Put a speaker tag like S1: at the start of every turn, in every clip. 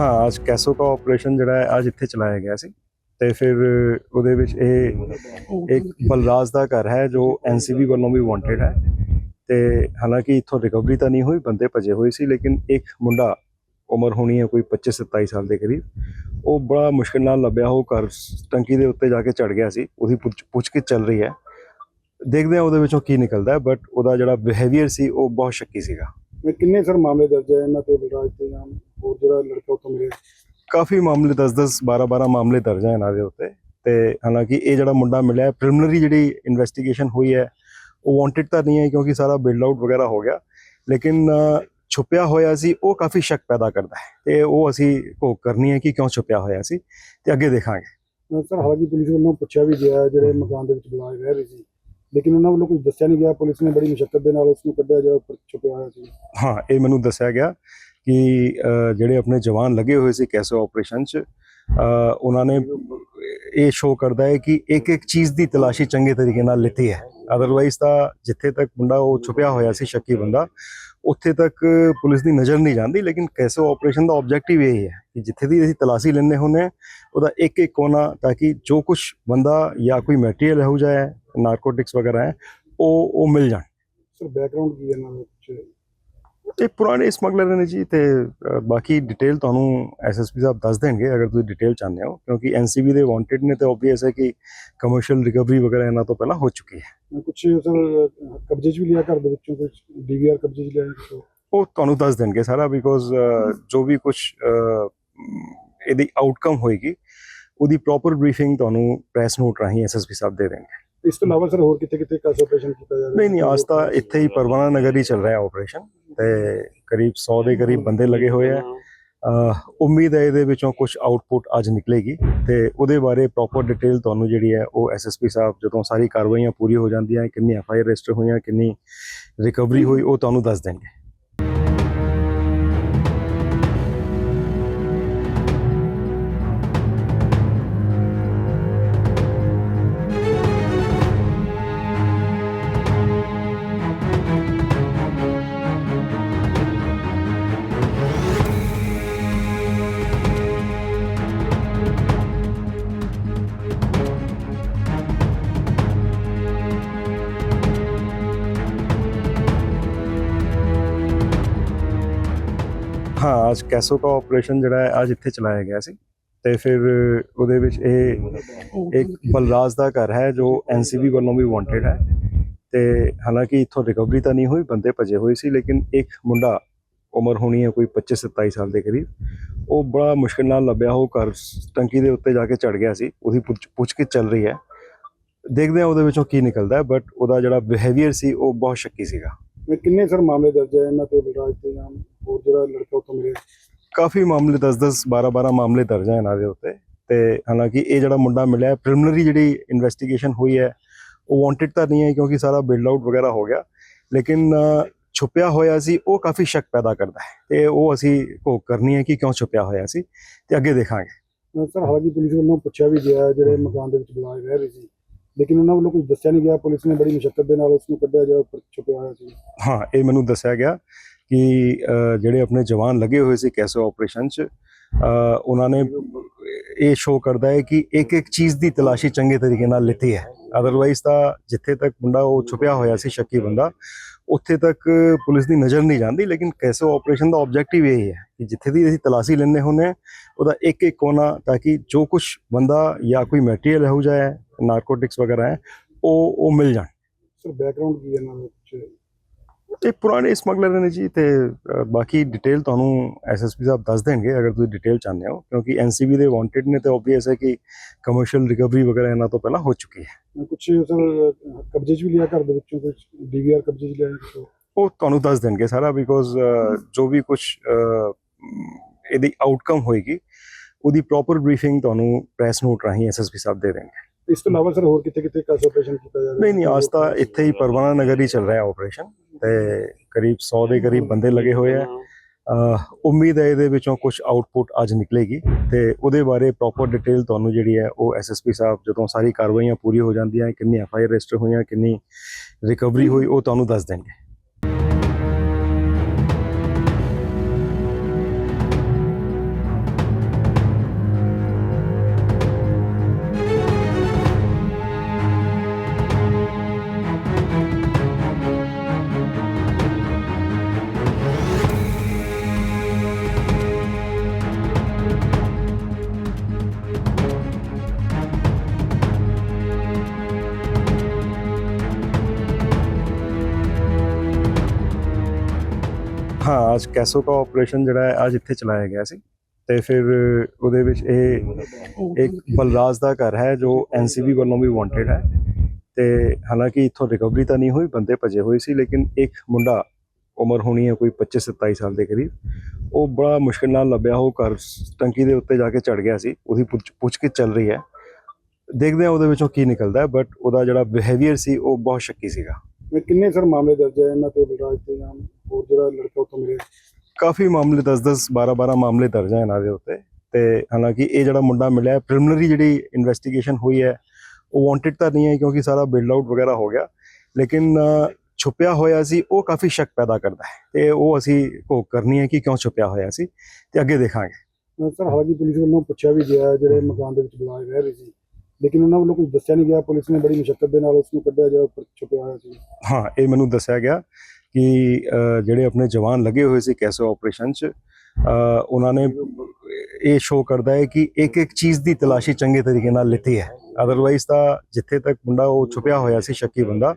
S1: ਹਾਂ, ਅੱਜ ਕੈਸੋ ਦਾ ਆਪਰੇਸ਼ਨ ਜਿਹੜਾ ਹੈ, ਅੱਜ ਇੱਥੇ ਚਲਾਇਆ ਗਿਆ ਸੀ। ਤੇ ਫਿਰ ਉਹਦੇ ਵਿੱਚ ਇਹ ਇੱਕ ਬਲਰਾਜ ਦਾ ਘਰ ਹੈ, ਜੋ ਐਨਸੀਬੀ ਵੱਲੋਂ ਵੀ ਵਾਂਟਡ ਹੈ। ਤੇ ਹਾਲਾਂਕਿ ਇੱਥੋਂ ਰਿਕਵਰੀ ਤਾਂ ਨਹੀਂ ਹੋਈ, ਬੰਦੇ ਭਜੇ ਹੋਏ ਸੀ, ਲੇਕਿਨ ਇੱਕ ਮੁੰਡਾ ਉਮਰ ਹੋਣੀ ਹੈ ਕੋਈ 25 27 ਸਾਲ ਦੇ ਕਰੀਬ, ਉਹ ਬੜਾ ਮੁਸ਼ਕਿਲ ਨਾਲ ਲੱਭਿਆ। ਉਹ ਘਰ ਟੰਕੀ ਦੇ ਉੱਤੇ ਜਾ ਕੇ ਚੜ ਗਿਆ ਸੀ, ਉਹਦੀ ਪੁੱਛ- ਪੁੱਛਗਿੱਛ ਚੱਲ ਰਹੀ ਹੈ। ਦੇਖਦੇ ਹਾਂ ਉਹਦੇ ਵਿੱਚੋਂ ਕੀ ਨਿਕਲਦਾ ਬਟ ਉਹਦਾ ਜਿਹੜਾ ਬਿਹੇਵੀਅਰ ਸੀ, ਉਹ ਬਹੁਤ ਸ਼ੱਕੀ ਸੀਗਾ।
S2: ਕਿੰਨੇ ਸਰ ਮਾਮਲੇ ਦਰਜ ਹੈ ਇਹਨਾਂ ਤੇ ਬਲਰਾਜ ਤੇ ਜਾਂ ਹੋਰ ਜਿਹੜਾ ਲੜਕਾ ਉੱਥੋਂ ਮਿਲਿਆ
S1: ਕਾਫੀ ਮਾਮਲੇ 10-10 12-12 ਮਾਮਲੇ ਦਰਜ ਹੈ ਇਹਨਾਂ ਦੇ ਉੱਤੇ। ਤੇ ਹਾਲਾਂਕਿ ਇਹ ਜਿਹੜਾ ਮੁੰਡਾ ਮਿਲਿਆ ਪ੍ਰੀਲਿਮਿਨਰੀ ਜਿਹੜੀ ਇਨਵੈਸਟੀਗੇਸ਼ਨ ਹੋਈ ਹੈ ਉਹ ਵਾਂਟਡ ਤਾਂ ਨਹੀਂ ਹੈ ਕਿਉਂਕਿ ਸਾਰਾ ਬਿਲਡ ਆਊਟ ਵਗੈਰਾ ਹੋ ਗਿਆ। ਲੇਕਿਨ ਛੁਪਿਆ ਹੋਇਆ ਸੀ ਉਹ ਕਾਫੀ ਸ਼ੱਕ ਪੈਦਾ ਕਰਦਾ ਹੈ। ਤੇ ਉਹ ਅਸੀਂ ਘੋਖ ਕਰਨੀ ਹੈ ਕਿ ਕਿਉਂ ਛੁਪਿਆ ਹੋਇਆ ਸੀ ਤੇ ਅੱਗੇ ਦੇਖਾਂਗੇ।
S2: ਸਰ ਹਾਲਾਂਕਿ ਪੁਲਿਸ ਵੱਲੋਂ ਪੁੱਛਿਆ ਵੀ ਗਿਆ ਜਿਹੜੇ ਮਕਾਨ ਦੇ ਵਿੱਚ ਬਲਰਾਜ ਰਹਿ ਰਹੇ ਸੀ। ਲੇਕਿਨ ਉਹਨਾਂ ਵੱਲੋਂ ਕੁਝ ਦੱਸਿਆ ਨਹੀਂ ਗਿਆ। ਪੁਲਿਸ ਨੇ ਬੜੀ ਮੁਸ਼ਕਲ ਦੇ ਨਾਲ ਉਸ ਨੂੰ ਕੱਢਿਆ ਜਿਹੜਾ ਉੱਪਰ ਛੁਪਿਆ ਹੋਇਆ ਸੀ।
S1: ਹਾਂ ਇਹ ਮੈਨੂੰ ਦੱਸਿਆ ਗਿਆ। ਕਿ ਜਿਹੜੇ ਆਪਣੇ ਜਵਾਨ ਲੱਗੇ ਹੋਏ ਸੀ ਕੈਸੋ ਆਪਰੇਸ਼ਨ 'ਚ ਉਹਨਾਂ ਨੇ ਇਹ ਸ਼ੋਅ ਕਰਦਾ ਹੈ ਕਿ ਇੱਕ ਇੱਕ ਚੀਜ਼ ਦੀ ਤਲਾਸ਼ੀ ਚੰਗੇ ਤਰੀਕੇ ਨਾਲ ਲਿੱਤੀ ਹੈ। ਅਦਰਵਾਈਜ਼ ਤਾਂ ਜਿੱਥੇ ਤੱਕ ਮੁੰਡਾ ਉਹ ਛੁਪਿਆ ਹੋਇਆ ਸੀ ਸ਼ੱਕੀ ਬੰਦਾ, ਉੱਥੇ ਤੱਕ ਪੁਲਿਸ ਦੀ ਨਜ਼ਰ ਨਹੀਂ ਜਾਂਦੀ, ਲੇਕਿਨ ਕੈਸੋ ਆਪਰੇਸ਼ਨ ਦਾ ਆਬਜੈਕਟਿਵ ਇਹ ਹੈ ਕਿ ਜਿੱਥੇ ਦੀ ਅਸੀਂ ਤਲਾਸ਼ੀ ਲੈਣੇ ਹੁੰਦੇ ਹਾਂ, ਉਹਦਾ ਇੱਕ ਇੱਕ ਕੋਨਾ ਤਾਂ ਕਿ ਜੋ ਕੁਝ ਬੰਦਾ ਜਾਂ ਕੋਈ ਮਟੀਰੀਅਲ ਇਹੋ ਜਿਹਾ ਹੈ ਨਾਰਕੋਟਿਕਸ ਵਗੈਰਾ ਹੈ, ਉਹ ਉਹ ਮਿਲ ਜਾਣ।
S2: ਸਰ ਬੈਕਗ੍ਰਾਉਂਡ ਕੀ ਹੈ ਇਹਨਾਂ ਦਾ
S1: ਇਹ ਪੁਰਾਣੇ ਸਮਗਲਰ ਨੇ ਜੀ ਤੇ ਬਾਕੀ ਡਿਟੇਲ ਤੁਹਾਨੂੰ ਐਸਐਸਪੀ ਸਾਹਿਬ ਦੱਸ ਦੇਣਗੇ ਅਗਰ ਤੁਸੀਂ ਡਿਟੇਲ ਚਾਹੁੰਦੇ ਹੋ ਕਿਉਂਕਿ ਐਨਸੀਬੀ ਦੇ ਵਾਂਟਡ ਨੇ ਤੇ ਆਬਵੀਅਸ ਹੈ ਕਿ ਕਮਰਸ਼ੀਅਲ ਰਿਕਵਰੀ ਵਗੈਰਾ ਇਹਨਾਂ ਤੋਂ ਪਹਿਲਾਂ ਹੋ ਚੁੱਕੀ ਹੈ।
S2: ਕੁਝ ਸਰ ਕਬਜ਼ੇ 'ਚ ਵੀ ਲਿਆ ਘਰ ਦੇ ਵਿੱਚੋਂ ਕੁਝ ਡੀਵੀਆਰ ਕਬਜ਼ੇ 'ਚ ਲਿਆ
S1: ਉਹ ਤੁਹਾਨੂੰ ਦੱਸ ਦੇਣਗੇ ਸਾਰਾ ਬਿਕੋਜ਼ ਜੋ ਵੀ ਕੁਝ ਇਹਦੀ ਆਊਟਕਮ ਹੋਏਗੀ ਉਹਦੀ ਪ੍ਰੋਪਰ ਬਰੀਫਿੰਗ ਤੁਹਾਨੂੰ ਪ੍ਰੈਸ ਨੋਟ ਰਾਹੀਂ ਐਸਐਸਪੀ ਸਾਹਿਬ ਦੇ ਦੇਣਗੇ।
S2: ਇਸ ਤੋਂ ਇਲਾਵਾ ਸਰ ਹੋਰ ਕਿਤੇ ਕਿਤੇ ਕਾਸ ਆਪਰੇਸ਼ਨ ਕੀਤਾ ਜਾ ਰਿਹਾ?
S1: ਨਹੀਂ ਨਹੀਂ ਤਾਂ ਇੱਥੇ ਹੀ ਪਰਵਾਨਾ ਨਗਰ ਹੀ ਚੱਲ ਰਿਹਾ ਆਪਰੇਸ਼ਨ ਤੇ ਕਰੀਬ 100 ਦੇ ਕਰੀਬ ਬੰਦੇ ਲੱਗੇ ਹੋਏ ਆ। ਉਮੀਦ ਹੈ ਇਹਦੇ ਵਿੱਚੋਂ ਕੁਝ ਆਊਟਪੁੱਟ ਅੱਜ ਨਿਕਲੇਗੀ ਤੇ ਉਹਦੇ ਬਾਰੇ ਪ੍ਰੋਪਰ ਡਿਟੇਲ ਤੁਹਾਨੂੰ ਜਿਹੜੀ ਹੈ ਉਹ ਐਸਐਸਪੀ ਸਾਹਿਬ ਜਦੋਂ ਸਾਰੀ ਕਾਰਵਾਈਆਂ ਪੂਰੀ ਹੋ ਜਾਂਦੀਆਂ, ਕਿੰਨੀ ਐਫਆਈ ਰਜਿਸਟਰ ਹੋਈਆਂ, ਕਿੰਨੀ ਰਿਕਵਰੀ ਹੋਈ, ਉਹ ਤੁਹਾਨੂੰ ਦੱਸ ਦੇਣਗੇ। ਅੱਜ ਕੈਸੋ ਆਪਰੇਸ਼ਨ ਜਿਹੜਾ ਹੈ, ਅੱਜ ਇੱਥੇ ਚਲਾਇਆ ਗਿਆ ਸੀ। ਤੇ ਫਿਰ ਉਹਦੇ ਵਿੱਚ ਇਹ ਇੱਕ ਬਲਰਾਜ ਦਾ ਘਰ ਹੈ, ਜੋ ਐਨਸੀਬੀ ਵੱਲੋਂ ਵੀ ਵਾਂਟਡ ਹੈ। ਤੇ ਹਾਲਾਂਕਿ ਇੱਥੋਂ ਰਿਕਵਰੀ ਤਾਂ ਨਹੀਂ ਹੋਈ, ਬੰਦੇ ਭਜੇ ਹੋਏ ਸੀ, ਲੇਕਿਨ ਇੱਕ ਮੁੰਡਾ ਉਮਰ ਹੋਣੀ ਹੈ ਕੋਈ 25 27 ਸਾਲ ਦੇ ਕਰੀਬ, ਉਹ ਬੜਾ ਮੁਸ਼ਕਿਲ ਨਾਲ ਲੱਭਿਆ, ਉਹ ਘਰ ਟੰਕੀ ਦੇ ਉੱਤੇ ਜਾ ਕੇ ਚੜ ਗਿਆ ਸੀ, ਉਹਦੀ ਪੁੱਛ- ਪੁੱਛਗਿੱਛ ਚੱਲ ਰਹੀ ਹੈ। ਦੇਖਦੇ ਹਾਂ ਉਹਦੇ ਵਿੱਚੋਂ ਕੀ ਨਿਕਲਦਾ ਬਟ ਉਹਦਾ ਜਿਹੜਾ ਬਿਹੇਵੀਅਰ ਸੀ, ਉਹ ਬਹੁਤ ਸ਼ੱਕੀ ਸੀਗਾ।
S2: ਕਿੰਨੇ ਸਰ ਮਾਮਲੇ ਦਰਜ ਹੈ, ਇਹਨਾਂ ਤੇ ਬਲਰਾਜ ਤੇ ਜਾਂ ਹੋਰ ਜਿਹੜਾ ਲੜਕਾ ਉੱਥੋਂ ਮਿਲਿਆ
S1: ਕਾਫੀ ਮਾਮਲੇ 10-10 12-12 ਮਾਮਲੇ ਦਰਜ ਹੈ ਇਹਨਾਂ ਦੇ ਉੱਤੇ। ਤੇ ਹਾਲਾਂਕਿ ਇਹ ਜਿਹੜਾ ਮੁੰਡਾ ਮਿਲਿਆ ਪ੍ਰੀਲਿਮਿਨਰੀ ਜਿਹੜੀ ਇਨਵੈਸਟੀਗੇਸ਼ਨ ਹੋਈ ਹੈ ਉਹ ਵਾਂਟਡ ਤਾਂ ਨਹੀਂ ਹੈ ਕਿਉਂਕਿ ਸਾਰਾ ਬਿਲਡ ਆਊਟ ਵਗੈਰਾ ਹੋ ਗਿਆ। ਲੇਕਿਨ ਛੁਪਿਆ ਹੋਇਆ ਸੀ ਉਹ ਕਾਫੀ ਸ਼ੱਕ ਪੈਦਾ ਕਰਦਾ ਹੈ। ਤੇ ਉਹ ਅਸੀਂ ਘੋਖ ਕਰਨੀ ਹੈ ਕਿ ਕਿਉਂ ਛੁਪਿਆ ਹੋਇਆ ਸੀ ਤੇ ਅੱਗੇ ਦੇਖਾਂਗੇ।
S2: ਸਰ ਹਾਲਾਂਕਿ ਪੁਲਿਸ ਵੱਲੋਂ ਪੁੱਛਿਆ ਵੀ ਗਿਆ ਜਿਹੜੇ ਮਕਾਨ ਦੇ ਵਿੱਚ ਬਲਰਾਜ ਰਹਿ ਰਹੇ ਸੀ। ਲੇਕਿਨ ਉਹਨਾਂ ਵੱਲੋਂ ਕੁਝ ਦੱਸਿਆ ਨਹੀਂ ਗਿਆ। ਪੁਲਿਸ ਨੇ ਬੜੀ ਮੁਸ਼ਕਲ ਦੇ ਨਾਲ ਉਸ ਨੂੰ ਕੱਢਿਆ ਜਿਹੜਾ ਉੱਪਰ ਛੁਪਿਆ ਹੋਇਆ ਸੀ।
S1: ਹਾਂ ਇਹ ਮੈਨੂੰ ਦੱਸਿਆ ਗਿਆ। ਕਿ ਜਿਹੜੇ ਆਪਣੇ ਜਵਾਨ ਲੱਗੇ ਹੋਏ ਸੀ ਕੈਸੇ ਆਪਰੇਸ਼ਨ 'ਚ ਉਹਨਾਂ ਨੇ ਇਹ ਸ਼ੋਅ ਕਰਦਾ ਹੈ ਕਿ ਇੱਕ ਇੱਕ ਚੀਜ਼ ਦੀ ਤਲਾਸ਼ੀ ਚੰਗੇ ਤਰੀਕੇ ਨਾਲ ਲਿੱਤੀ ਹੈ। ਅਦਰਵਾਈਜ਼ ਤਾਂ ਜਿੱਥੇ ਤੱਕ ਮੁੰਡਾ ਉਹ ਛੁਪਿਆ ਹੋਇਆ ਸੀ ਸ਼ੱਕੀ ਬੰਦਾ, ਉੱਥੇ ਤੱਕ ਪੁਲਿਸ ਦੀ ਨਜ਼ਰ ਨਹੀਂ ਜਾਂਦੀ, ਲੇਕਿਨ ਕੈਸੇ ਆਪਰੇਸ਼ਨ ਦਾ ਆਬਜੈਕਟਿਵ ਇਹ ਹੈ ਕਿ ਜਿੱਥੇ ਦੀ ਅਸੀਂ ਤਲਾਸ਼ੀ ਲੈਣੇ ਹੁੰਦੇ ਹਾਂ, ਉਹਦਾ ਇੱਕ ਇੱਕ ਕੋਨਾ ਤਾਂ ਕਿ ਜੋ ਕੁਝ ਬੰਦਾ ਜਾਂ ਕੋਈ ਮਟੀਰੀਅਲ ਇਹੋ ਜਿਹਾ ਹੈ ਨਾਰਕੋਟਿਕਸ ਵਗੈਰਾ ਹੈ, ਉਹ ਉਹ ਮਿਲ ਜਾਣ।
S2: ਸਰ ਬੈਕਗ੍ਰਾਉਂਡ ਕੀ ਹੈ ਇਹਨਾਂ ਦਾ
S1: ਇਹ ਪੁਰਾਣੇ ਸਮਗਲਰ ਨੇ ਜੀ ਤੇ ਬਾਕੀ ਡਿਟੇਲ ਤੁਹਾਨੂੰ ਐਸਐਸਪੀ ਸਾਹਿਬ ਦੱਸ ਦੇਣਗੇ ਅਗਰ ਤੁਸੀਂ ਡਿਟੇਲ ਚਾਹੁੰਦੇ ਹੋ ਕਿਉਂਕਿ ਐਨਸੀਬੀ ਦੇ ਵਾਂਟਡ ਨੇ ਤੇ ਆਬਵੀਅਸ ਹੈ ਕਿ ਕਮਰਸ਼ੀਅਲ ਰਿਕਵਰੀ ਵਗੈਰਾ ਇਹਨਾਂ ਤੋਂ ਪਹਿਲਾਂ ਹੋ ਚੁੱਕੀ ਹੈ।
S2: ਕੁਝ ਸਰ ਕਬਜ਼ੇ 'ਚ ਵੀ ਲਿਆ ਘਰ ਦੇ ਵਿੱਚੋਂ ਕੁਝ ਡੀਵੀਆਰ ਕਬਜ਼ੇ 'ਚ ਲਿਆ
S1: ਉਹ ਤੁਹਾਨੂੰ ਦੱਸ ਦੇਣਗੇ ਸਾਰਾ ਬਿਕੋਜ਼ ਜੋ ਵੀ ਕੁਝ ਇਹਦੀ ਆਊਟਕਮ ਹੋਏਗੀ ਉਹਦੀ ਪ੍ਰੋਪਰ ਬਰੀਫਿੰਗ ਤੁਹਾਨੂੰ ਪ੍ਰੈਸ ਨੋਟ ਰਾਹੀਂ ਐਸਐਸਪੀ ਸਾਹਿਬ ਦੇ ਦੇਣਗੇ।
S2: ਇਸ ਤੋਂ ਇਲਾਵਾ ਸਰ ਹੋਰ ਕਿਤੇ ਕਿਤੇ ਕਾਸ ਆਪਰੇਸ਼ਨ ਕੀਤਾ ਜਾ ਰਿਹਾ?
S1: ਨਹੀਂ ਨਹੀਂ, ਅੱਜ ਤਾਂ ਇੱਥੇ ਹੀ ਪਰਵਾਨਾ ਨਗਰ ਹੀ ਚੱਲ ਰਿਹਾ ਆਪਰੇਸ਼ਨ ਤੇ ਕਰੀਬ 100 ਦੇ ਕਰੀਬ ਬੰਦੇ ਲੱਗੇ ਹੋਏ ਆ। ਉਮੀਦ ਹੈ ਇਹਦੇ ਵਿੱਚੋਂ ਕੁਝ ਆਊਟਪੁੱਟ ਅੱਜ ਨਿਕਲੇਗੀ ਤੇ ਉਹਦੇ ਬਾਰੇ ਪ੍ਰੋਪਰ ਡਿਟੇਲ ਤੁਹਾਨੂੰ ਜਿਹੜੀ ਹੈ ਉਹ ਐਸਐਸਪੀ ਸਾਹਿਬ ਜਦੋਂ ਸਾਰੀ ਕਾਰਵਾਈਆਂ ਪੂਰੀ ਹੋ ਜਾਂਦੀਆਂ, ਕਿੰਨੀ ਐਫਆਈ ਰਜਿਸਟਰ ਹੋਈਆਂ, ਕਿੰਨੀ ਰਿਕਵਰੀ ਹੋਈ, ਉਹ ਤੁਹਾਨੂੰ ਦੱਸ ਦੇਣਗੇ। ਅੱਜ ਕੈਸੋ ਦਾ ਆਪਰੇਸ਼ਨ ਜਿਹੜਾ ਹੈ ਅੱਜ ਇੱਥੇ ਚਲਾਇਆ ਗਿਆ ਸੀ। ਤੇ ਫਿਰ ਉਹਦੇ ਵਿੱਚ ਇਹ ਇੱਕ ਬਲਰਾਜ ਦਾ ਘਰ ਹੈ ਜੋ ਐਨਸੀਬੀ ਵੱਲੋਂ ਵੀ ਵਾਂਟਡ ਹੈ। ਤੇ ਹਾਲਾਂਕਿ ਇੱਥੋਂ ਰਿਕਵਰੀ ਤਾਂ ਨਹੀਂ ਹੋਈ, ਬੰਦੇ ਭਜੇ ਹੋਏ ਸੀ, ਲੇਕਿਨ ਇੱਕ ਮੁੰਡਾ ਉਮਰ ਹੋਣੀ ਹੈ ਕੋਈ 25 27 ਸਾਲ ਦੇ ਕਰੀਬ, ਉਹ ਬੜਾ ਮੁਸ਼ਕਿਲ ਨਾਲ ਲੱਭਿਆ। ਉਹ ਘਰ ਟੰਕੀ ਦੇ ਉੱਤੇ ਜਾ ਕੇ ਚੜ ਗਿਆ ਸੀ, ਉਹਦੀ ਪੁੱਛ ਕੇ ਚੱਲ ਰਹੀ ਹੈ। ਦੇਖਦੇ ਹਾਂ ਉਹਦੇ ਵਿੱਚੋਂ ਕੀ ਨਿਕਲਦਾ ਬਟ ਉਹਦਾ ਜਿਹੜਾ ਬਿਹੇਵੀਅਰ ਸੀ, ਉਹ ਬਹੁਤ ਸ਼ੱਕੀ ਸੀਗਾ।
S2: ਕਿੰਨੇ ਸਰ ਮਾਮਲੇ ਦਰਜ ਹੈ ਇਹਨਾਂ ਤੇ ਬਲਰਾਜ ਤੇ ਜਾਂ ਹੋਰ ਜਿਹੜਾ ਲੜਕਾ ਉੱਥੋਂ ਮਿਲਿਆ?
S1: ਕਾਫੀ ਮਾਮਲੇ 10-10 12-12 ਮਾਮਲੇ ਦਰਜ ਹੈ ਇਹਨਾਂ ਦੇ ਉੱਤੇ। ਤੇ ਹਾਲਾਂਕਿ ਇਹ ਜਿਹੜਾ ਮੁੰਡਾ ਮਿਲਿਆ ਪ੍ਰੀਲਿਮਿਨਰੀ ਜਿਹੜੀ ਇਨਵੈਸਟੀਗੇਸ਼ਨ ਹੋਈ ਹੈ ਉਹ ਵਾਂਟਡ ਤਾਂ ਨਹੀਂ ਹੈ ਕਿਉਂਕਿ ਸਾਰਾ ਬਿਲਡ ਆਊਟ ਵਗੈਰਾ ਹੋ ਗਿਆ। ਲੇਕਿਨ ਛੁਪਿਆ ਹੋਇਆ ਸੀ ਉਹ ਕਾਫੀ ਸ਼ੱਕ ਪੈਦਾ ਕਰਦਾ ਹੈ। ਤੇ ਉਹ ਅਸੀਂ ਘੋਖ ਕਰਨੀ ਹੈ ਕਿ ਕਿਉਂ ਛੁਪਿਆ ਹੋਇਆ ਸੀ ਤੇ ਅੱਗੇ ਦੇਖਾਂਗੇ।
S2: ਸਰ ਹਾਲਾਂਕਿ ਪੁਲਿਸ ਵੱਲੋਂ ਪੁੱਛਿਆ ਵੀ ਗਿਆ ਜਿਹੜੇ ਮਕਾਨ ਦੇ ਵਿੱਚ ਬਲਰਾਜ ਰਹਿ ਰਹੇ ਸੀ। ਲੇਕਿਨ ਉਹਨਾਂ ਵੱਲੋਂ ਕੁਝ ਦੱਸਿਆ ਨਹੀਂ ਗਿਆ। ਪੁਲਿਸ ਨੇ ਬੜੀ ਮੁਸ਼ਕਲ ਦੇ ਨਾਲ ਉਸ ਨੂੰ ਕੱਢਿਆ ਜਿਹੜਾ ਉੱਪਰ ਛੁਪਿਆ ਹੋਇਆ ਸੀ।
S1: ਹਾਂ, ਇਹ ਮੈਨੂੰ ਦੱਸਿਆ ਗਿਆ ਕਿ ਜਿਹੜੇ ਆਪਣੇ ਜਵਾਨ ਲੱਗੇ ਹੋਏ ਸੀ ਕੈਸੋ ਆਪਰੇਸ਼ਨ 'ਚ ਉਹਨਾਂ ਨੇ ਇਹ ਸ਼ੋਅ ਕਰਦਾ ਹੈ ਕਿ ਇੱਕ ਇੱਕ ਚੀਜ਼ ਦੀ ਤਲਾਸ਼ੀ ਚੰਗੇ ਤਰੀਕੇ ਨਾਲ ਲਿੱਤੀ ਹੈ। ਅਦਰਵਾਈਜ਼ ਤਾਂ ਜਿੱਥੇ ਤੱਕ ਮੁੰਡਾ ਉਹ ਛੁਪਿਆ ਹੋਇਆ ਸੀ, ਸ਼ੱਕੀ ਬੰਦਾ,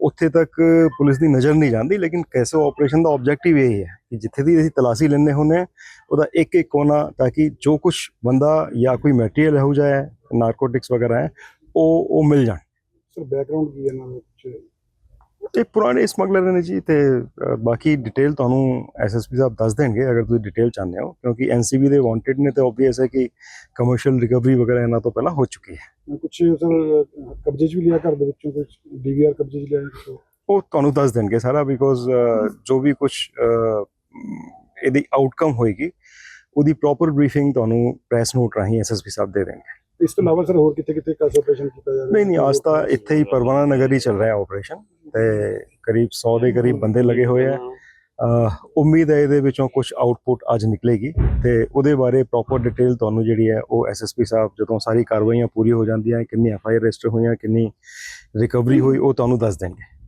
S1: ਉੱਥੇ ਤੱਕ ਪੁਲਿਸ ਦੀ ਨਜ਼ਰ ਨਹੀਂ ਜਾਂਦੀ। ਲੇਕਿਨ ਕੈਸੋ ਆਪਰੇਸ਼ਨ ਦਾ ਆਬਜੈਕਟਿਵ ਇਹ ਹੈ ਕਿ ਜਿੱਥੇ ਦੀ ਅਸੀਂ ਤਲਾਸ਼ੀ ਲੈਂਦੇ ਹੁੰਦੇ ਹਾਂ, ਉਹਦਾ ਇੱਕ ਇੱਕ ਕੋਨਾ ਤਾਂ ਕਿ ਜੋ ਕੁਝ ਬੰਦਾ ਜਾਂ ਕੋਈ ਮਟੀਰੀਅਲ ਇਹੋ ਜਿਹਾ ਹੈ ਨਾਰਕੋਟਿਕਸ ਵਗੈਰਾ ਹੈ ਉਹ ਉਹ ਮਿਲ ਜਾਣ।
S2: ਸਰ ਬੈਕਗ੍ਰਾਉਂਡ ਕੀ ਹੈ ਇਹਨਾਂ ਦਾ ਕੁਛ
S1: ਇਹ ਪੁਰਾਣੇ ਸਮਗਲਰ ਨੇ ਜੀ ਤੇ ਬਾਕੀ ਡਿਟੇਲ ਤੁਹਾਨੂੰ ਐਸਐਸਪੀ ਸਾਹਿਬ ਦੱਸ ਦੇਣਗੇ ਅਗਰ ਤੁਸੀਂ ਡਿਟੇਲ ਚਾਹੁੰਦੇ ਹੋ ਕਿਉਂਕਿ ਐਨਸੀਬੀ ਦੇ ਵਾਂਟਡ ਨੇ ਤੇ ਆਬਵੀਅਸ ਹੈ ਕਿ ਕਮਰਸ਼ੀਅਲ ਰਿਕਵਰੀ ਵਗੈਰਾ ਇਹਨਾਂ ਤੋਂ ਪਹਿਲਾਂ ਹੋ ਚੁੱਕੀ ਹੈ।
S2: ਕੁਝ ਸਰ ਕਬਜ਼ੇ 'ਚ ਵੀ ਲਿਆ ਘਰ ਦੇ ਵਿੱਚੋਂ ਕੁਝ ਡੀਵੀਆਰ ਕਬਜ਼ੇ 'ਚ ਲਿਆ?
S1: ਉਹ ਤੁਹਾਨੂੰ ਦੱਸ ਦੇਣਗੇ ਸਾਰਾ ਬਿਕੋਜ਼ ਜੋ ਵੀ ਕੁਝ ਇਹਦੀ ਆਊਟਕਮ ਹੋਏਗੀ ਉਹਦੀ ਪ੍ਰੋਪਰ ਬਰੀਫਿੰਗ ਤੁਹਾਨੂੰ ਪ੍ਰੈਸ ਨੋਟ ਰਾਹੀਂ ਐਸਐਸਪੀ ਸਾਹਿਬ ਦੇ ਦੇਣਗੇ।
S2: ਇਸ ਤੋਂ ਇਲਾਵਾ ਸਰ ਹੋਰ ਕਿੱਥੇ ਕਿੱਥੇ ਕਾਸ ਆਪਰੇਸ਼ਨ ਕੀਤਾ ਜਾ ਰਿਹਾ?
S1: ਨਹੀਂ ਨਹੀਂ, ਅੱਜ ਤਾਂ ਇੱਥੇ ਹੀ ਪਰਵਾਨਾ ਨਗਰ ਹੀ ਚੱਲ ਰਿਹਾ ਆਪਰੇਸ਼ਨ ਤੇ ਕਰੀਬ 100 ਦੇ ਕਰੀਬ ਬੰਦੇ ਲੱਗੇ ਹੋਏ ਆ। ਉਮੀਦ ਹੈ ਇਹਦੇ ਵਿੱਚੋਂ ਕੁਝ ਆਊਟਪੁੱਟ ਅੱਜ ਨਿਕਲੇਗੀ ਤੇ ਉਹਦੇ ਬਾਰੇ ਪ੍ਰੋਪਰ ਡਿਟੇਲ ਤੁਹਾਨੂੰ ਜਿਹੜੀ ਹੈ ਉਹ ਐਸਐਸਪੀ ਸਾਹਿਬ ਜਦੋਂ ਸਾਰੀ ਕਾਰਵਾਈਆਂ ਪੂਰੀ ਹੋ ਜਾਂਦੀਆਂ, ਕਿੰਨੀ ਐਫਆਈਆਰ ਰਜਿਸਟਰ ਹੋਈਆਂ, ਕਿੰਨੀ ਰਿਕਵਰੀ ਹੋਈ, ਉਹ ਤੁਹਾਨੂੰ ਦੱਸ ਦੇਣਗੇ।